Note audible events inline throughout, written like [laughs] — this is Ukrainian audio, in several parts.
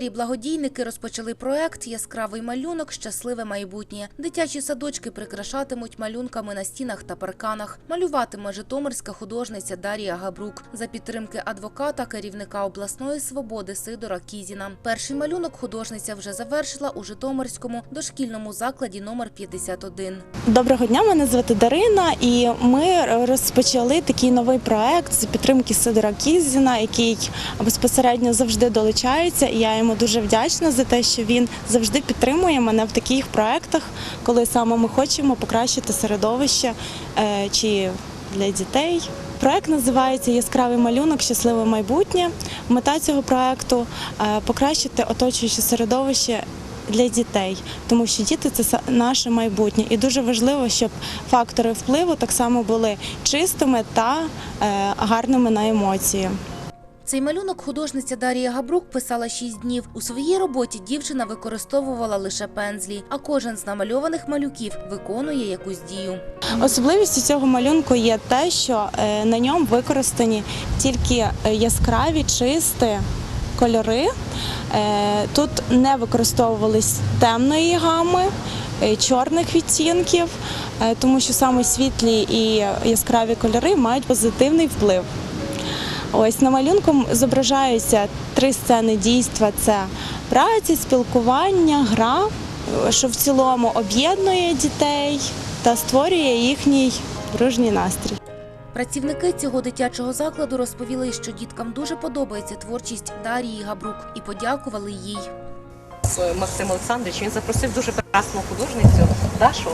Житомирі благодійники розпочали проект Яскравий малюнок Щасливе майбутнє. Дитячі садочки прикрашатимуть малюнками на стінах та парканах. Малюватиме житомирська художниця Дарія Габрук за підтримки адвоката, керівника обласної свободи Сидора Кізіна. Перший малюнок художниця вже завершила у Житомирському дошкільному закладі номер 51. Доброго дня, мене звати Дарина, і ми розпочали такий новий проект з підтримки Сидора Кізіна, який безпосередньо завжди долучається. І я йому дуже вдячна за те, що він завжди підтримує мене в таких проектах, коли саме ми хочемо покращити середовище е, чи для дітей. Проект називається Яскравий малюнок, щасливе майбутнє. Мета цього проекту е, покращити оточуюче середовище для дітей, тому що діти це наше майбутнє, і дуже важливо, щоб фактори впливу так само були чистими та е, гарними на емоції. Цей малюнок художниця Дарія Габрук писала 6 днів. У своїй роботі дівчина використовувала лише пензлі, а кожен з намальованих малюків виконує якусь дію. Особливістю цього малюнку є те, що е, на ньому використані тільки е, яскраві, чисті кольори. Е, Тут не використовувались темної гами, чорних відтінків, тому що саме світлі і яскраві кольори мають позитивний вплив. Ось на малюнку зображаються три сцени дійства: це праця, спілкування, гра, що в цілому об'єднує дітей та створює їхній дружній настрій. Працівники цього дитячого закладу розповіли, що діткам дуже подобається творчість Дарії Габрук і подякували їй. Максим Олександрович він запросив дуже прекрасну художницю Дашу,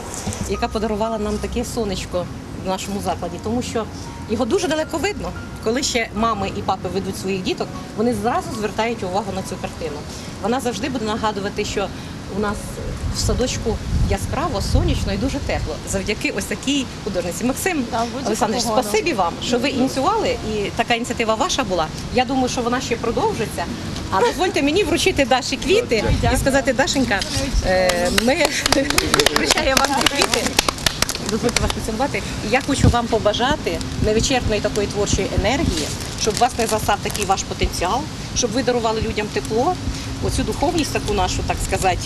яка подарувала нам таке сонечко в нашому закладі, тому що його дуже далеко видно. Коли ще мами і папи ведуть своїх діток, вони зразу звертають увагу на цю картину. Вона завжди буде нагадувати, що у нас в садочку яскраво, сонячно і дуже тепло завдяки ось такій художниці. Максим Олександрович, спасибі вам, що ви ініціювали, і така ініціатива ваша була. Я думаю, що вона ще продовжиться. А дозвольте мені вручити Даші квіти і сказати, Дашенька, е, ми [laughs] вручаємо вам ці квіти. Дозвольте вас поцілувати. І я хочу вам побажати невичерпної такої творчої енергії, щоб вас не засав такий ваш потенціал, щоб ви дарували людям тепло, оцю духовність таку нашу, так сказати,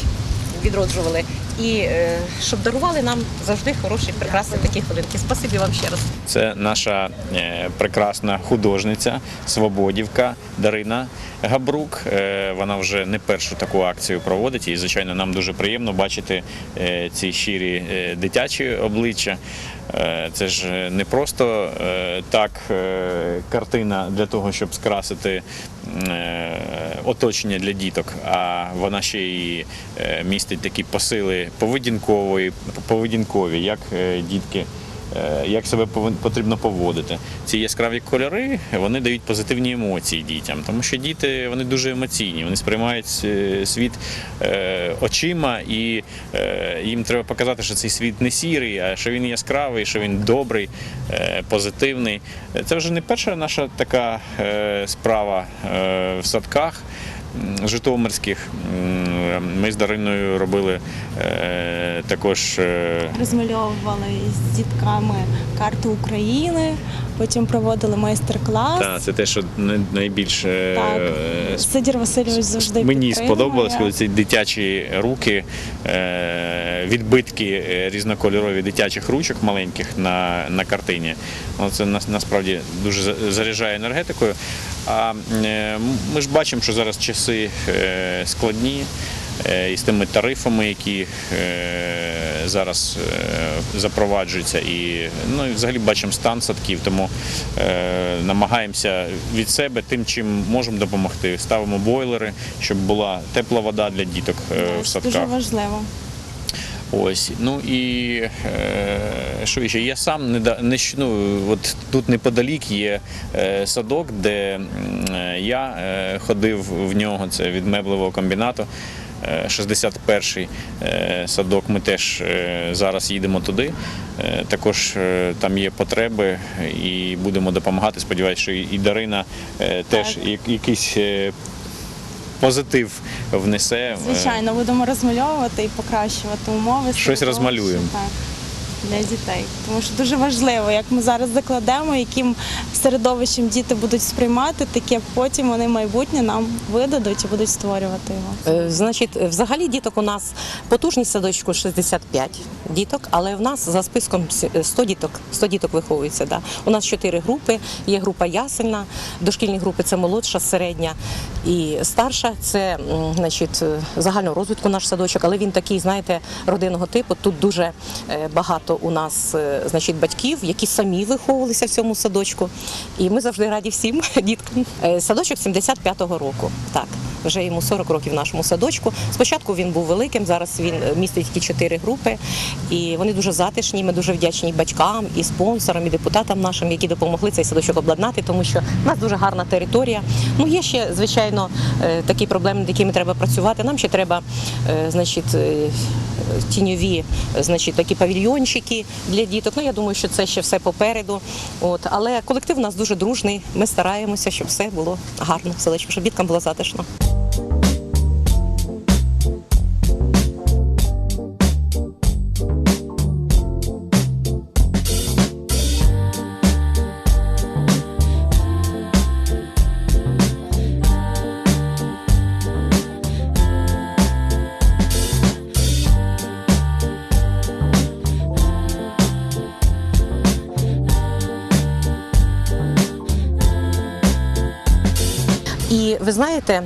відроджували. І е, щоб дарували нам завжди хороші, прекрасні такі хвилинки. Спасибі вам ще раз. Це наша е, прекрасна художниця, свободівка Дарина Габрук. Е, Вона вже не першу таку акцію проводить, і звичайно, нам дуже приємно бачити ці щирі дитячі обличчя. Це ж не просто так картина для того, щоб скрасити оточення для діток, а вона ще е, містить такі посили поведінкової, поведінкові, як е, дітки е, як себе потрібно поводити. Ці яскраві кольори вони дають позитивні емоції дітям, тому що діти вони дуже емоційні, вони сприймають е, світ очима, і їм треба показати, що цей світ не сірий, а що він яскравий, що він добрий, позитивний. Це вже не перша наша така справа в садках. Житомирських ми з Дариною робили е, також е, Розмальовували з дітками карту України, потім проводили майстер-клас. Та, це те, що най- найбільше Так. е, Сидір Васильович завжди мені сподобалось, коли ці дитячі руки, відбитки різнокольорові дитячих ручок маленьких на, на картині. Ну, Це насправді дуже заряджає енергетикою. А е, ми ж бачимо, що зараз часи е, складні. е, І з тими тарифами, які зараз запроваджуються, і ну і взагалі бачимо стан садків, тому намагаємося від себе тим, чим можемо допомогти. Ставимо бойлери, щоб була тепла вода для діток в садках. дуже важливо. Ось ну і е, що ще? Я сам не не ну, от тут неподалік є е, садок, де е, я е, ходив в нього. Це від меблевого комбінату. е, 61-й е, садок. Ми теж е, зараз їдемо туди. Е, Також е, там є потреби і будемо допомагати. Сподіваюся, що і Дарина е, теж якийсь е, позитив внесе. Е, Звичайно, будемо розмальовувати і покращувати умови. Щось розмалюємо. Так. Для дітей. Тому що дуже важливо, як ми зараз закладемо, яким середовищем діти будуть сприймати, таке потім вони майбутнє нам видадуть і будуть створювати його. Е, Значить, взагалі діток у нас потужність садочку 65 діток, але в нас за списком сі- е, 100 діток, 100 діток виховується. Да. У нас 4 групи. Є група ясельна, дошкільні групи це молодша, середня і старша. Це значить, е, загального розвитку наш садочок, але він такий, знаєте, родинного типу. Тут дуже е, багато у нас е, значить, батьків, які самі виховувалися в цьому садочку. І ми завжди раді всім [laughs] діткам. Е, Садочок 75-го року. Так. Вже йому 40 років в нашому садочку. Спочатку він був великим, зараз він е, містить тільки 4 групи, і вони дуже затишні. Ми дуже вдячні батькам, і спонсорам, і депутатам нашим, які допомогли цей садочок обладнати, тому що в нас дуже гарна територія. Ну є ще звичайно е, такі проблеми, над якими треба працювати. Нам ще треба, е, значить, тіньові, значить, такі павільйончики для діток. Ну я думаю, що це ще все попереду. От але колектив у нас дуже дружний. Ми стараємося, щоб все було гарно в селечку, щоб діткам було затишно. І знаєте,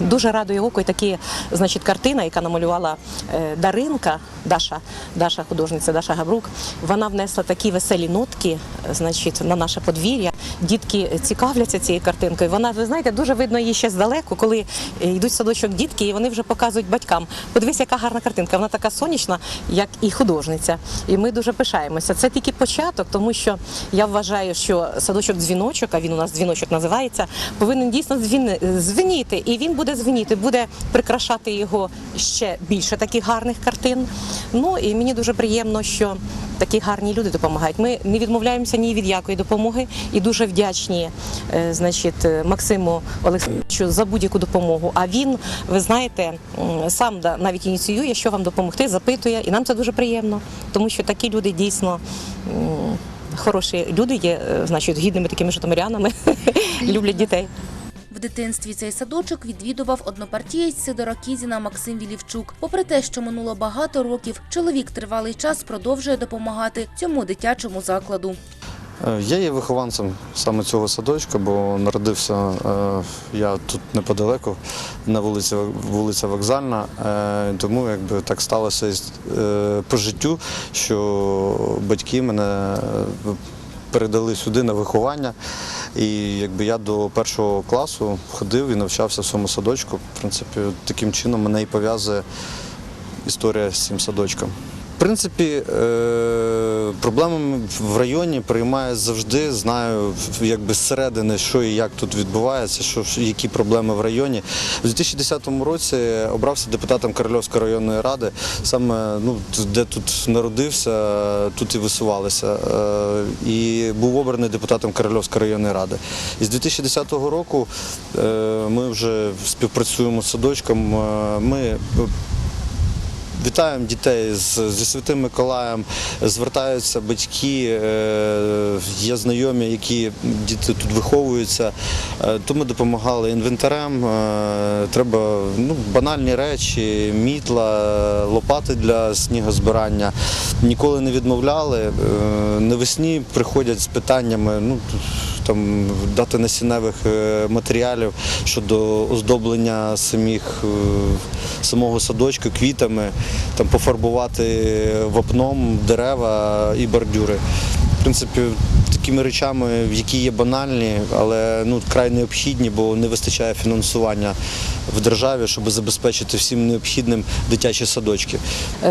дуже радує око і такі, значить, картина, яка намалювала е, Даринка, Даша, Даша художниця, Даша Габрук. Вона внесла такі веселі нотки, е, значить, на наше подвір'я. Дітки цікавляться цією картинкою. Вона, ви знаєте, дуже видно її ще здалеку, коли е, йдуть в садочок дітки, і вони вже показують батькам. Подивись, яка гарна картинка. Вона така сонячна, як і художниця. І ми дуже пишаємося. Це тільки початок, тому що я вважаю, що садочок дзвіночок, а він у нас дзвіночок називається, повинен дійсно дзвіни- І він буде дзвеніти, буде прикрашати його ще більше таких гарних картин. Ну і мені дуже приємно, що такі гарні люди допомагають. Ми не відмовляємося ні від якої допомоги і дуже вдячні е, значить, е, Максиму Олександровичу за будь-яку допомогу. А він, ви знаєте, сам навіть ініціює, що вам допомогти, запитує, і нам це дуже приємно, тому що такі люди дійсно. Хороші люди є, е, значить, гідними такими житомирянами, [laughs] люблять дітей. Дитинстві цей садочок відвідував однопартієць Сидора Кізіна Максим Вілівчук. Попри те, що минуло багато років, чоловік тривалий час продовжує допомагати цьому дитячому закладу. Е, Я є вихованцем саме цього садочка, бо народився е, я тут неподалеку, на вулиці вулиця Вокзальна. Е, Тому якби так сталося по життю, що батьки мене передали сюди на виховання. І якби я до першого класу ходив і навчався в цьому садочку. В принципі, таким чином мене і пов'язує історія з цим садочком. Принципі, е, проблемами в районі приймаю завжди, знаю якби зсередини, що і як тут відбувається, що, які проблеми в районі. У 2010 році обрався депутатом Корольовської районної ради, саме ну, де тут народився, тут і висувалися. Е, І був обраний депутатом Корольовської районної ради. І з 2010 року е, ми вже співпрацюємо з садочком. Ми Вітаємо дітей зі Святим Миколаєм, звертаються батьки, е, є знайомі, які діти тут виховуються. Е, То ми допомагали інвентарем. е, Треба ну, банальні речі, мітла, лопати для снігозбирання. Ніколи не відмовляли. Навесні приходять з питаннями. Ну, там дати насінневих е, матеріалів щодо оздоблення самих, е, самого садочку квітами, там пофарбувати вапном дерева і бордюри. В принципі, такими речами, які є банальні, але ну, край необхідні, бо не вистачає фінансування в державі, щоб забезпечити всім необхідним дитячі садочки.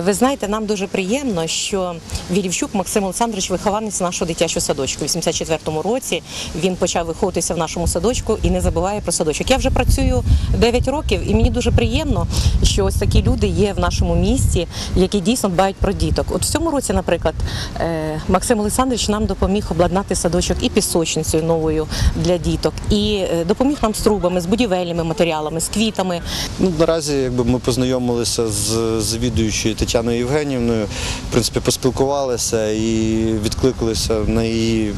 Ви знаєте, нам дуже приємно, що Вілівчук Максим Олександрович вихованець нашого дитячого садочку. У 84-му році він почав виховуватися в нашому садочку і не забуває про садочок. Я вже працюю 9 років, і мені дуже приємно, що ось такі люди є в нашому місті, які дійсно дбають про діток. От в цьому році, наприклад, е, Максим Олександрович нам допоміг обладнати облаштувати садочок і пісочницею новою для діток, і е, допоміг нам з трубами, з будівельними матеріалами, з квітами. Ну, наразі якби ми познайомилися з завідуючою Тетяною Євгенівною, в принципі, поспілкувалися і відкликалися на її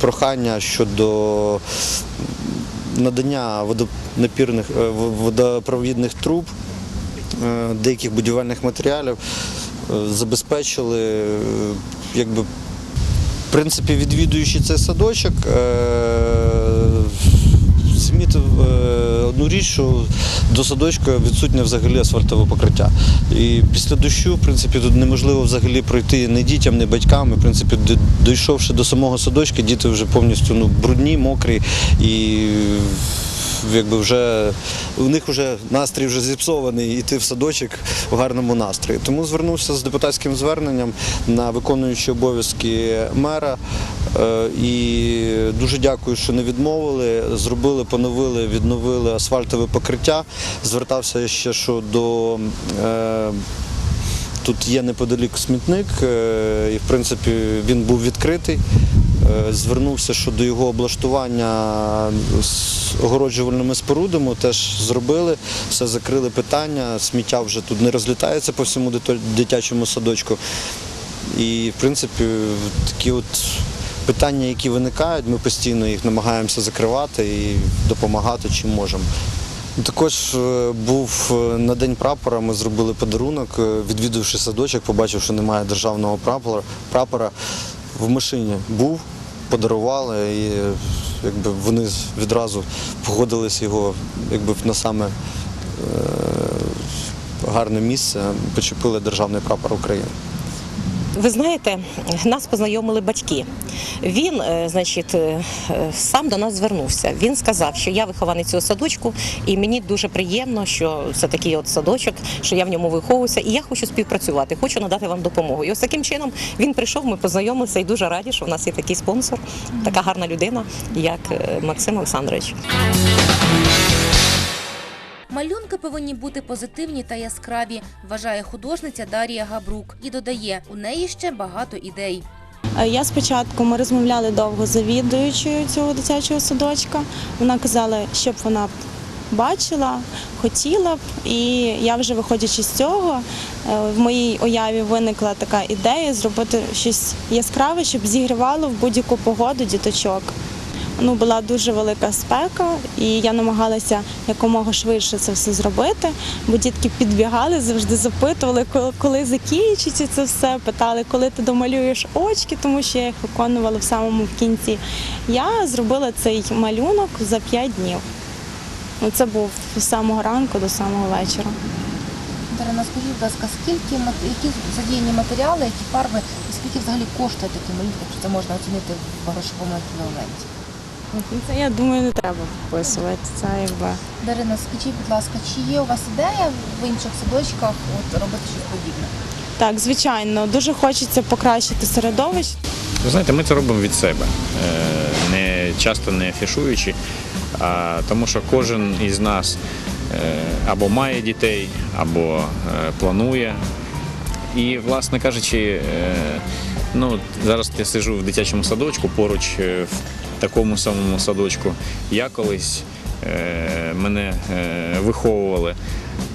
прохання щодо надання водонапірних е, водопровідних труб, е, деяких будівельних матеріалів, забезпечили якби принципі, відвідуючи цей садочок, змітив е, одну річ, що до садочка відсутнє взагалі асфальтове покриття. І після дощу, в принципі, тут неможливо взагалі пройти ні дітям, ні батькам. І, в принципі, дійшовши до самого садочка, діти вже повністю ну, брудні, мокрі і якби вже у них вже настрій вже зіпсований йти в садочок у гарному настрої. Тому звернувся з депутатським зверненням на виконуючі обов'язки мера. Е, І дуже дякую, що не відмовили. Зробили, поновили, відновили асфальтове покриття. Звертався ще що до. е, Тут є неподалік смітник, е, і в принципі він був відкритий. Звернувся щодо його облаштування з огороджувальними спорудами, теж зробили, все закрили питання, сміття вже тут не розлітається по всьому дитячому садочку. І, в принципі, такі от питання, які виникають, ми постійно їх намагаємося закривати і допомагати чим можемо. Також е, був е, на День прапора, ми зробили подарунок, е, відвідавши садочок, побачив, що немає державного прапора. прапора в машині був, подарували, і якби вони відразу погодились його якби, на саме гарне місце, почепили державний прапор України. Ви знаєте, нас познайомили батьки. Він, е, значить, е, сам до нас звернувся. Він сказав, що я вихований цього садочку, і мені дуже приємно, що це такий от садочок, що я в ньому виховуюся, і я хочу співпрацювати, хочу надати вам допомогу. І ось таким чином він прийшов, ми познайомилися і дуже раді, що в нас є такий спонсор, така гарна людина, як е, Максим Олександрович. Малюнки повинні бути позитивні та яскраві, вважає художниця Дарія Габрук і додає, у неї ще багато ідей. Е, Я спочатку ми розмовляли довго завідуючою цього дитячого садочка. Вона казала, щоб вона бачила, хотіла б. І я вже виходячи з цього, е, в моїй уяві виникла така ідея зробити щось яскраве, щоб зігрівало в будь-яку погоду діточок. Ну, була дуже велика спека, і я намагалася якомога швидше це все зробити, бо дітки підбігали, завжди запитували, коли, закінчиться це все, питали, коли ти домалюєш очки, тому що я їх виконувала в самому кінці. Я зробила цей малюнок за 5 днів. Ну, це був з самого ранку до самого вечора. Дарина, скажіть, будь ласка, скільки які задіяні матеріали, які фарби, і скільки взагалі коштує такий малюнок, якщо це можна оцінити в грошовому еквіваленті? Ну, Це, я думаю, не треба вписувати. Це якби. Дарина, скажіть, будь ласка, чи є у вас ідея в інших садочках от, робити щось подібне? Так, звичайно, дуже хочеться покращити середовище. Ви знаєте, ми це робимо від себе, е, не часто не афішуючи, а тому що кожен із нас е, або має дітей, або е, планує. І, власне кажучи, ну, зараз я сиджу в дитячому садочку поруч такому самому садочку. Я колись е, мене е, виховували.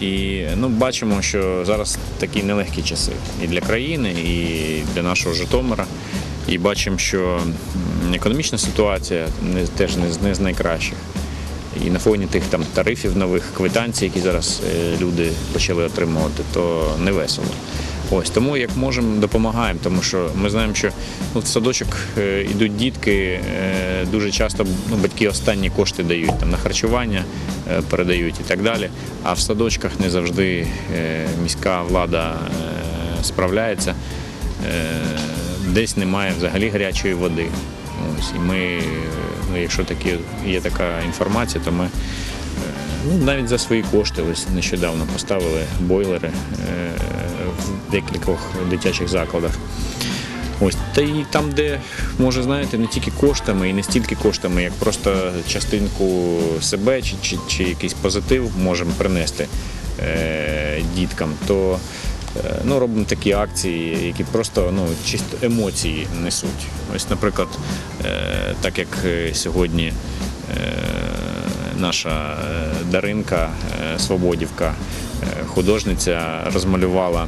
І ну, бачимо, що зараз такі нелегкі часи і для країни, і для нашого Житомира. І бачимо, що економічна ситуація не, теж не, з- найкращих. І на фоні тих там тарифів нових квитанцій, які зараз е, люди почали отримувати, то не весело. Ось тому як можемо, допомагаємо, тому що ми знаємо, що ну, в садочок е, йдуть дітки, е, дуже часто ну, батьки останні кошти дають там на харчування, е, передають і так далі. А в садочках не завжди міська влада справляється. Десь немає взагалі гарячої води. Ось, і ми, ну, якщо такі, є така інформація, то ми ну, навіть за свої кошти ось нещодавно поставили бойлери в декількох дитячих закладах. Ось та і там, де може знаєте, не тільки коштами і не стільки коштами, як просто частинку себе чи, чи, чи якийсь позитив можемо принести е, діткам, то е, ну, робимо такі акції, які просто ну, чисто емоції несуть. Ось, наприклад, е, так як е, сьогодні е, наша е, Даринка е, Свободівка, художниця, розмалювала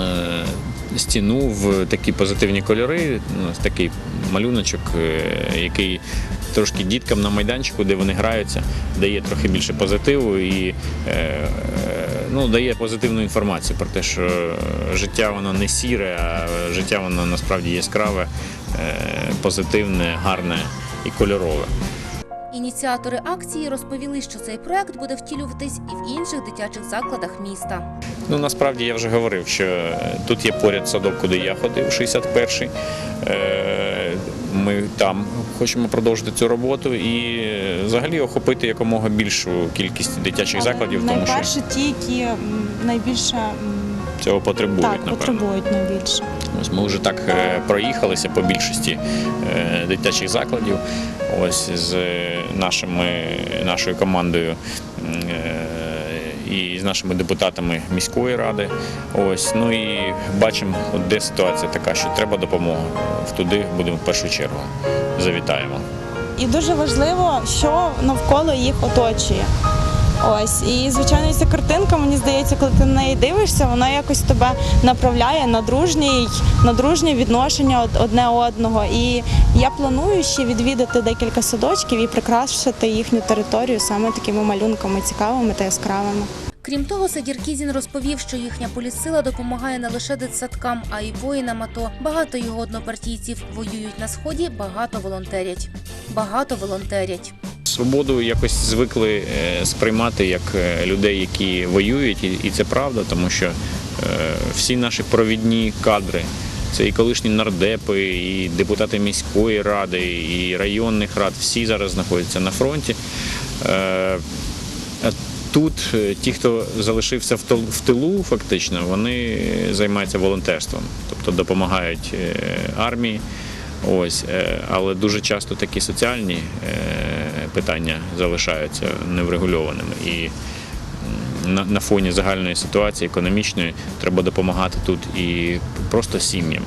е, стіну в такі позитивні кольори, ну, такий малюночок, е, який трошки діткам на майданчику, де вони граються, дає трохи більше позитиву і е, е, ну, дає позитивну інформацію про те, що життя воно не сіре, а життя воно насправді яскраве, е, позитивне, гарне і кольорове. Ініціатори акції розповіли, що цей проект буде втілюватись і в інших дитячих закладах міста. Ну насправді я вже говорив, що е, тут є поряд садок, куди я ходив, 61-й. Е, Ми там хочемо продовжити цю роботу і е, взагалі охопити якомога більшу кількість дитячих закладів, тому що ті, які найбільше цього потребують, так, напевно. потребують найбільше. Ось ми вже так проїхалися по більшості дитячих закладів. Ось з нашими, нашою командою е, і з нашими депутатами міської ради. Ось ну і бачимо, де ситуація така, що треба допомога. Туди будемо в першу чергу. Завітаємо. І дуже важливо, що навколо їх оточує. Ось, і звичайно, ця картинка, мені здається, коли ти на неї дивишся, вона якось тебе направляє на дружній, на дружнє відношення одне одного. І я планую ще відвідати декілька садочків і прикрашити їхню територію саме такими малюнками цікавими та яскравими. Крім того, Садір Кізін розповів, що їхня поліссила допомагає не лише дитсадкам, а й воїнам АТО. Багато його однопартійців воюють на сході, багато волонтерять. Багато волонтерять. Свободу якось звикли е, сприймати як е, людей, які воюють, і- це правда, тому що е, всі наші провідні кадри. Це і колишні нардепи, і депутати міської ради, і районних рад. Всі зараз знаходяться на фронті. Тут ті, хто залишився в тилу, фактично, вони займаються волонтерством, тобто допомагають армії. Ось, але дуже часто такі соціальні питання залишаються неврегульованими. І на, фоні загальної ситуації економічної треба допомагати тут і просто сім'ям.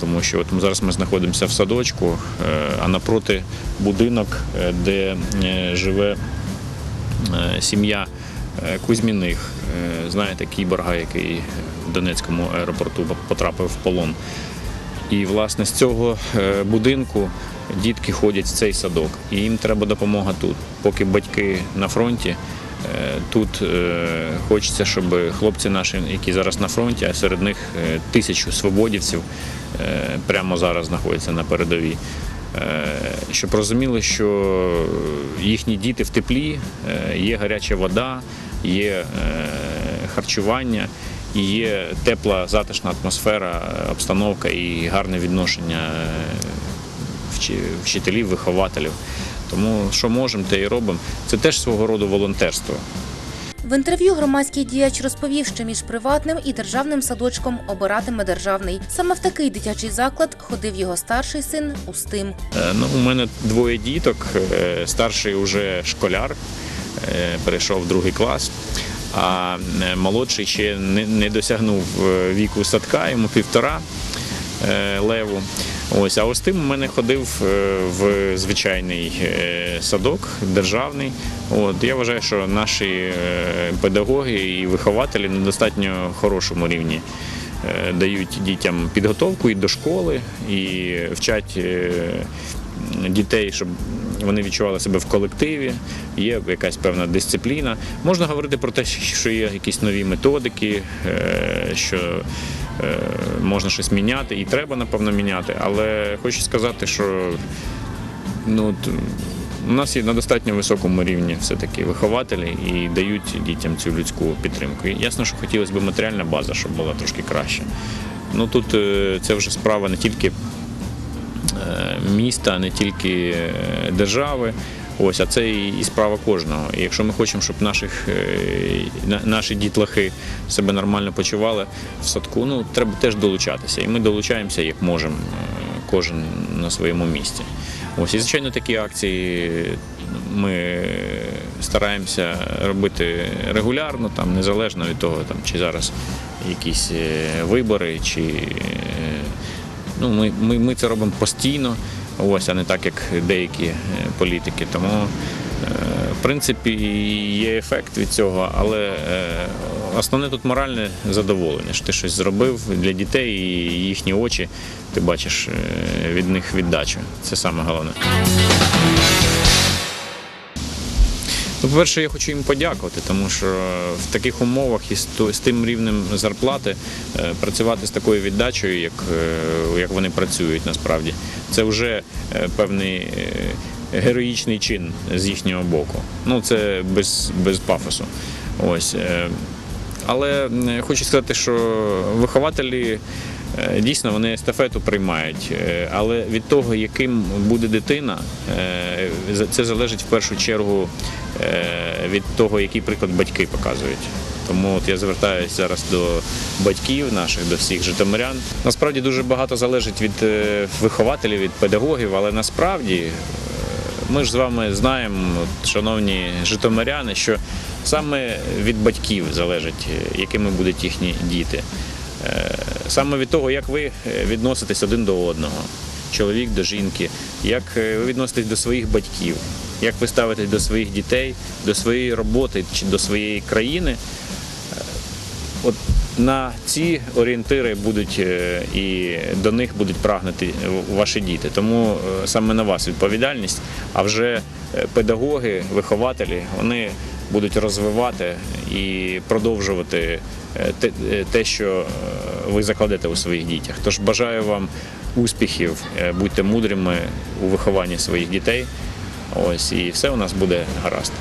Тому що от зараз ми знаходимося в садочку, е, а напроти будинок, е, де е, живе сім'я Кузьміних, знаєте, кіборга, який в Донецькому аеропорту потрапив в полон. І власне з цього будинку дітки ходять в цей садок, і їм треба допомога тут. Поки батьки на фронті, е, тут е, хочеться, щоб хлопці наші, які зараз на фронті, а серед них е, тисячу свободівців прямо зараз знаходяться на передовій. Щоб розуміли, що їхні діти в теплі, є гаряча вода, є харчування і є тепла, затишна атмосфера, обстановка і гарне відношення вчителів, вихователів. Тому що можемо, те і робимо. Це теж свого роду волонтерство. В інтерв'ю громадський діяч розповів, що між приватним і державним садочком обиратиме державний. Саме в такий дитячий заклад ходив його старший син Устим. Е, Ну, у мене двоє діток. Е, Старший вже школяр, е, перейшов в другий клас, а молодший ще не, досягнув віку садка, йому півтора леву. Ось, а ось тим у мене ходив е, в звичайний е, садок державний. От, я вважаю, що наші е, педагоги і вихователі на достатньо хорошому рівні дають дітям підготовку і до школи, і вчать дітей, щоб вони відчували себе в колективі, є якась певна дисципліна. Можна говорити про те, що є якісь нові методики, е, що е, можна щось міняти, і треба, напевно, міняти. Але хочу сказати, що ну, у нас є на достатньо високому рівні все-таки вихователі і дають дітям цю людську підтримку. І ясно, що хотілося б матеріальна база, щоб була трошки краще. Ну тут е, це вже справа не тільки міста, не тільки е, держави. Ось, а це і справа кожного. І якщо ми хочемо, щоб наших, е, наші дітлахи себе нормально почували в садку, ну треба теж долучатися. І ми долучаємося як можемо, е, кожен на своєму місці. Ось і звичайно такі акції ми стараємося робити регулярно, там незалежно від того, там чи зараз якісь е, вибори чи е, ну, ми, ми, ми це робимо постійно, ось, а не так, як деякі е, політики. Тому, е, в принципі, є ефект від цього, але е, основне тут моральне задоволення, що ти щось зробив для дітей і їхні очі, ти бачиш від них віддачу. Це саме головне. Ну, по-перше, я хочу їм подякувати, тому що в таких умовах і з тим рівнем зарплати е, працювати з такою віддачею, як, е, як вони працюють насправді, це вже е, певний героїчний чин з їхнього боку. Ну, це без, без пафосу. Ось. Але хочу сказати, що вихователі дійсно вони естафету приймають. Е, Але від того, яким буде дитина, е, це залежить в першу чергу е, від того, який приклад батьки показують. Тому от я звертаюся зараз до батьків наших, до всіх житомирян. Насправді дуже багато залежить від е, вихователів, від педагогів, але насправді е, ми ж з вами знаємо, шановні житомиряни, що саме від батьків залежить, е, якими будуть їхні діти. Е, Саме від того, як ви е, відноситесь один до одного, чоловік до жінки, як е, ви відноситесь до своїх батьків, як ви ставитесь до своїх дітей, до своєї роботи чи до своєї країни. От на ці орієнтири будуть і до них будуть прагнути ваші діти. Тому саме на вас відповідальність. А вже педагоги, вихователі, вони будуть розвивати і продовжувати те, що е, ви закладете у своїх дітях. Тож бажаю вам успіхів, е, будьте мудрими у вихованні своїх дітей. Ось і все у нас буде гаразд.